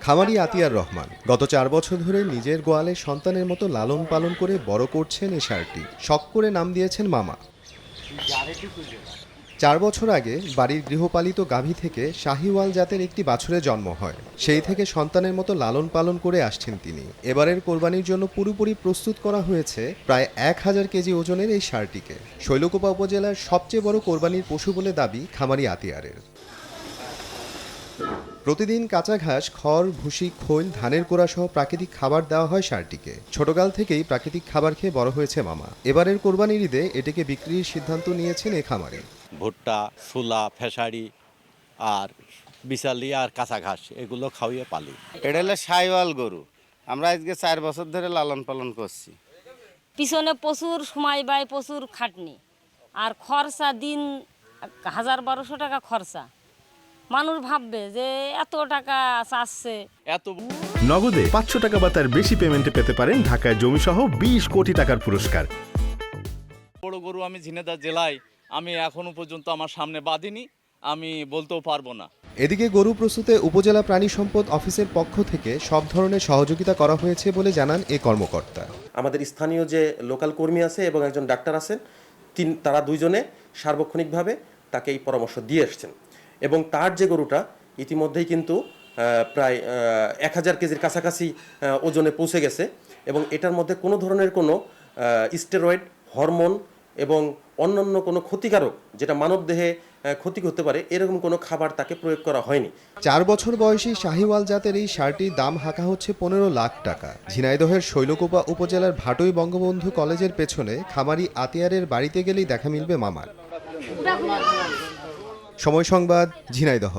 খামারি আতিয়ার রহমান, গত চার বছর ধরে নিজের গোয়ালে সন্তানের মতো লালন পালন করে বড় করছেন এ সারটি। শখ করে নাম দিয়েছেন মামা। চার বছর আগে বাড়ির গৃহপালিত গাভী থেকে শাহিওয়াল জাতের একটি বাছুরে জন্ম হয়। সেই থেকে সন্তানের মতো লালন পালন করে আসছেন তিনি। এবারের কোরবানির জন্য পুরোপুরি প্রস্তুত করা হয়েছে প্রায় এক হাজার কেজি ওজনের এই সারটিকে। শৈলকুপা উপজেলার সবচেয়ে বড় কোরবানির পশু বলে দাবি খামারি আতিয়ারের। প্রতিদিন কাঁচা ঘাস, খড়, ভুসি, খৈল, ধানের কোড়া সহ প্রাকৃতিক খাবার দেওয়া হয় সারটিকে। ছোটকাল থেকেই প্রাকৃতিক খাবার খেয়ে বড় হয়েছে মামা। এবারের কোরবানির ঈদে এটিকে বিক্রির সিদ্ধান্ত নিয়েছেন এ খামারে। ভুট্টা সুলা ফেসারি আর বিশালি আর কাঁচা ঘাস এগুলো খাওয়িয়ে পালি। এটা হলো সাইওয়াল গরু। আমরা আজকে চার বছর ধরে লালন পালন করছি। পিছনে প্রচুর সময় ব্যয় প্রচুর খাটনি। আর খরচা দিন হাজার বারোশো টাকা খরচা। মানুষ ভাববে যে এত টাকা চাচ্ছে। এত নগদে পাঁচশো টাকা বা তার বেশি পেমেন্টে পেতে পারেন ঢাকায় জমিসহ বিশ কোটি টাকার পুরস্কার। বড় গরু আমি ঝিনেদা জেলায় আমি এখনও পর্যন্ত আমার সামনে বাঁধিনি আমি বলতেও পারব না। এদিকে গরু প্রস্তুতে উপজেলা প্রাণী সম্পদ অফিসের পক্ষ থেকে সব ধরনের সহযোগিতা করা হয়েছে বলে জানান এ কর্মকর্তা। আমাদের স্থানীয় যে লোকাল কর্মী আছে এবং একজন ডাক্তার আছেন তিন তারা দুইজনে সার্বক্ষণিকভাবে তাকে এই পরামর্শ দিয়ে এসছেন। এবং তার যে গরুটা ইতিমধ্যেই কিন্তু প্রায় এক হাজার কেজির কাছাকাছি ওজনে পৌঁছে গেছে। এবং এটার মধ্যে কোনো ধরনের কোনো স্টেরয়েড হরমোন এবং অন্যান্য কোনো ক্ষতিকারক যেটা মানবদেহে ক্ষতি করতে পারে এরকম কোনো খাবার তাকে প্রয়োগ করা হয়নি। চার বছর বয়সী শাহিওয়াল জাতের এই ষাঁড়টির দাম হাঁকা হচ্ছে পনেরো লাখ টাকা। ঝিনাইদহের শৈলকুপা উপজেলার ভাটই বঙ্গবন্ধু কলেজের পেছনে খামারি আতিয়ারের বাড়িতে গেলেই দেখা মিলবে মামার। সময় সংবাদ ঝিনাইদহ।